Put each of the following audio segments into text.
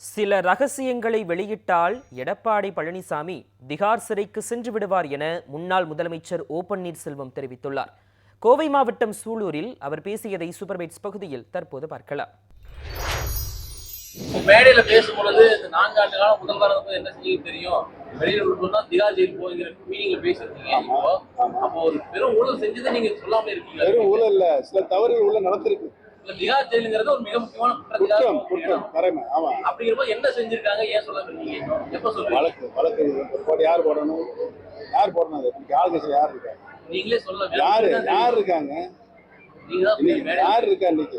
சில ரகசியங்களை வெளியிட்டால் எடப்பாடி பழனிசாமி திகார் சிறைக்கு சென்று விடுவார் என முன்னாள் முதலமைச்சர் ஓ பன்னீர்செல்வம் தெரிவித்துள்ளார். கோவை மாவட்டம் சூலூரில் அவர் பேசியதை சூப்பர்பைட்ஸ் பகுதியில் தற்போது பார்க்கலாம். மேடையில பேசும்பொழுது இந்த நான்காண்டு காலம் முதல்வர் வந்து என்ன செய்ய தெரியும்? வெளியில விட்டுனா திகா ஜெயில் போகிற மீனிங்ல பேசிருக்கீங்க இப்போ. அப்போ ஒரு பெரும் ஊழல் செஞ்சதை நீங்க சொல்லாம இருக்கீங்க வெறும் ஊழல் இல்ல. சில தவறுகள் உள்ள நடந்திருக்கு. இல்ல திகா ஜெயிலுங்கிறது ஒரு மிக முக்கியமான குற்றம் ஆமா. அப்படிங்கிறப்ப என்ன செஞ்சிருக்காங்க ஏன் இருக்கீங்க எப்ப சொல்றீங்க? வழக்கு வழக்கு போட்டு யார் போடணும்? யார் போடணும் அது? இன்னைக்கு ஆளுங்கட்சி யார் இருக்கா நீங்களே சொல்ல யாரு யார் இருக்காங்க? யார் இருக்கா இன்னைக்கு?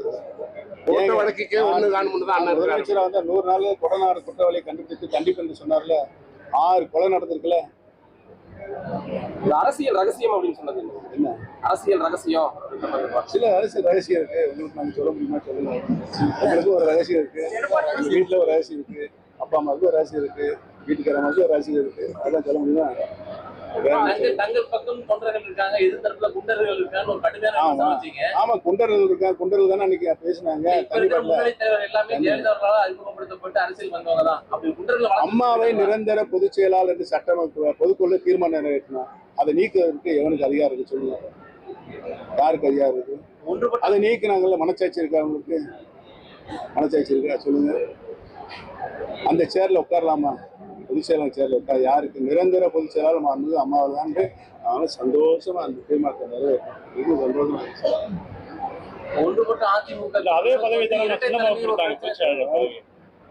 வழக்குக்கே ஒண்ணு காணும்னு தான். முதலமைச்சரா வந்து நூறு நாள் கொடநாடு குற்றவாளியை கண்டுபிடித்து கண்டிப்பு சொன்னார்ல. ஆறு கொலை நடந்திருக்குல்ல. இது அரசியல் ரகசியம் அப்படின்னு சொன்னது என்ன? அரசியல் ரகசியம் சில அரசு ரகசியம் இருக்கு. உங்களுக்கு நாங்க சொல்ல முடியுமா சொல்லுங்க. உங்களுக்கு ஒரு ரகசியம் இருக்கு. வீட்டுல ஒரு ரகசியம் இருக்கு. அப்பா அம்மாவுக்கு ஒரு ரகசியம் இருக்கு. வீட்டுக்காரமாவுக்கு ஒரு ரகசியம் இருக்கு. அதான் சொல்ல முடியுமா? ஆமா. குண்டர்கள் இருக்கா குண்டர்கள் தானே அன்னைக்கு பேசினாங்க. அம்மாவை நிரந்தர பொதுச் செயலாளர் என்று சட்டமன்ற பொதுக்குழு தீர்மானம் நிறைவேற்றினா அதை நீக்குவதற்கு எவனுக்கு அதிகாரம் இருக்கு சொல்லுங்க. யாருக்கு அதிகாரம் இருக்கு? அதை நீக்கினாங்கல்ல மனச்சாட்சி இருக்கா அவங்களுக்கு? மனச்சாட்சி இருக்கா? சொல்லுங்க. அந்த சேர்ல உட்காரலாமா? பொதுச் செயலாளர் சேர்ல உட்கார் யாருக்கு? நிரந்தர பொதுச் செயலாளர் மாறுனது அம்மாவை தான் நானும் சந்தோஷமா அந்த தீர்மானத்தை நிறைவேற்றேன் இது சந்தோஷமா இருந்துச்சு. ஒன்றுபட்ட அதிமுக இல்ல அதே பதவி தானே சின்னமாக கொடுத்தாங்க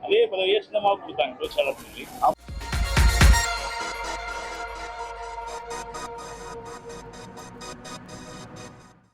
அதே பதவியை சின்னமாக கொடுத்தாங்க பதவி